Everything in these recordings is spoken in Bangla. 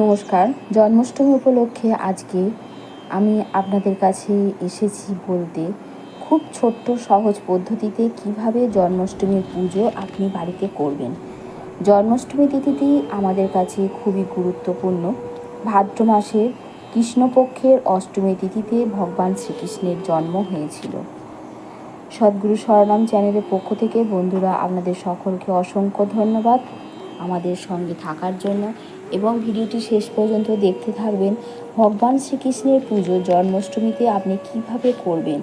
নমস্কার। জন্মাষ্টমী উপলক্ষে আজকে আমি আপনাদের কাছে এসেছি বলতে খুব ছোট্ট, সহজ পদ্ধতিতে কীভাবে জন্মাষ্টমীর পুজো আপনি বাড়িতে করবেন। জন্মাষ্টমী তিথিটি আমাদের কাছে খুবই গুরুত্বপূর্ণ। ভাদ্র মাসের কৃষ্ণপক্ষের অষ্টমী তিথিতে ভগবান শ্রীকৃষ্ণের জন্ম হয়েছিল। সদ্গুরু শরণাম চ্যানেলের পক্ষ থেকে বন্ধুরা, আপনাদের সকলকে অসংখ্য ধন্যবাদ। আমাদের সঙ্গে থাকার জন্য এবং ভিডিওটি শেষ পর্যন্ত দেখতে থাকবেন। ভগবান শ্রীকৃষ্ণের পুজো জন্মাষ্টমীতে আপনি কীভাবে করবেন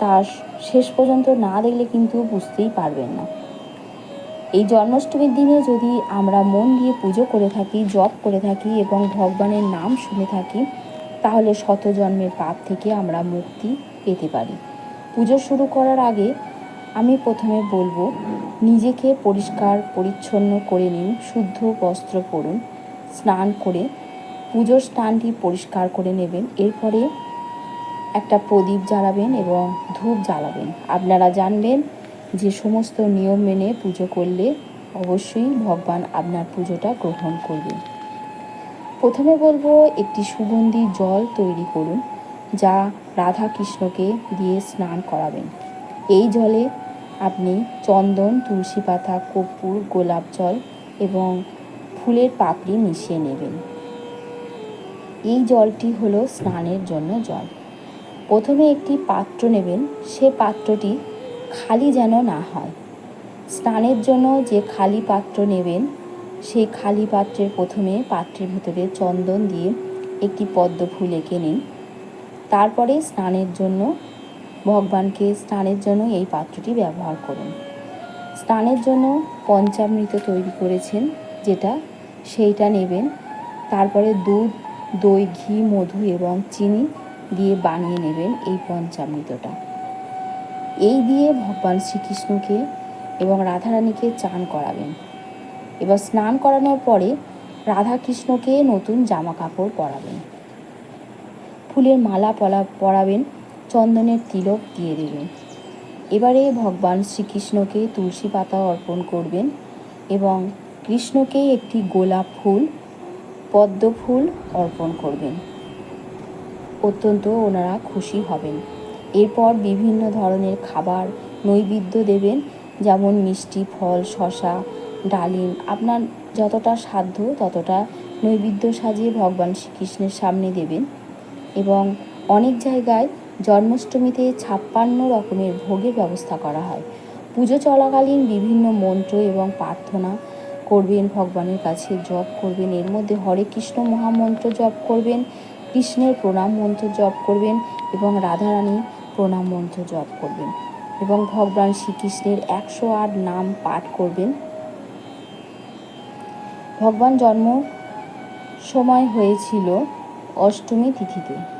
তার শেষ পর্যন্ত না দেখলে কিন্তু বুঝতেই পারবেন না। এই জন্মাষ্টমীর দিনে যদি আমরা মন দিয়ে পুজো করে থাকি, জপ করে থাকি এবং ভগবানের নাম শুনে থাকি, তাহলে শত জন্মের পাপ থেকে আমরা মুক্তি পেতে পারি। পুজো শুরু করার আগে আমি প্রথমে বলব, নিজেকে পরিষ্কার, পরিচ্ছন্ন করে নিন, শুদ্ধ বস্ত্র পরুন, স্নান করে, পুজোর স্থানটি পরিষ্কার করে নেবেন, এরপরে একটা প্রদীপ জ্বালাবেন এবং ধূপ জ্বালাবেন। আপনারা জানবেন যে সমস্ত নিয়ম মেনে পুজো করলে অবশ্যই ভগবান আপনার পুজোটা গ্রহণ করবেন। প্রথমে বলব, একটি সুগন্ধি জল তৈরি করুন, যা রাধা কৃষ্ণকে দিয়ে স্নান করাবেন। এই জলে আপনি চন্দন, তুলসী পাতা, কর্পূর, গোলাপ জল এবং ফুলের পাপড়ি মিশিয়ে নেবেন। এই জলটি হলো স্নানের জন্য জল। প্রথমে একটি পাত্র নেবেন। সে পাত্রটি খালি যেন না হয়। স্নানের জন্য যে খালি পাত্র নেবেন, সেই খালি পাত্রের প্রথমে পাত্রের ভিতরে চন্দন দিয়ে একটি পদ্ম ফুল এঁকে নিন। তারপরে স্নানের জন্য ভগবানকে স্নানের জন্য এই পাত্রটি ব্যবহার করুন। স্নানের জন্য পঞ্চামৃত তৈরি করেছেন, যেটা সেইটা নেবেন। তারপরে দুধ, দই, ঘি, মধু এবং চিনি দিয়ে বানিয়ে নেবেন এই পঞ্চামৃতটা। এই দিয়ে ভগবান শ্রীকৃষ্ণকে এবং রাধারানীকে চান করাবেন। এবার স্নান করানোর পরে রাধা কৃষ্ণকে নতুন জামা কাপড় পরাবেন। ফুলের মালা পলা পরাবেন চন্দনের তিলক দিয়ে দেবেন এবারে ভগবান শ্রীকৃষ্ণকে তুলসী পাতা অর্পণ করবেন এবং কৃষ্ণকে একটি গোলাপ ফুল, পদ্ম ফুল অর্পণ করবেন। অত্যন্ত ওনারা খুশি হবেন। এরপর বিভিন্ন ধরনের খাবার নৈবেদ্য দেবেন, যেমন মিষ্টি ফল শশা ডালিম, আপনার যতটা সাধ্য ততটা নৈবেদ্য সাজিয়ে ভগবান শ্রীকৃষ্ণের সামনে দেবেন। এবং অনেক জায়গায় জন্মাষ্টমীতে ছাপ্পান্ন রকমের ভোগের ব্যবস্থা করা হয়। পুজো চলাকালীন বিভিন্ন মন্ত্র এবং প্রার্থনা করবেন, ভগবানের কাছে জপ করবেন, এর মধ্যে হরে কৃষ্ণ মহামন্ত্র জপ করবেন, কৃষ্ণের প্রণাম মন্ত্র জপ করবেন এবং রাধারানী প্রণাম মন্ত্র জপ করবেন এবং ভগবান শ্রীকৃষ্ণের একশো আট নাম পাঠ করবেন। ভগবান জন্ম সময় হয়েছিল অষ্টমী তিথিতে।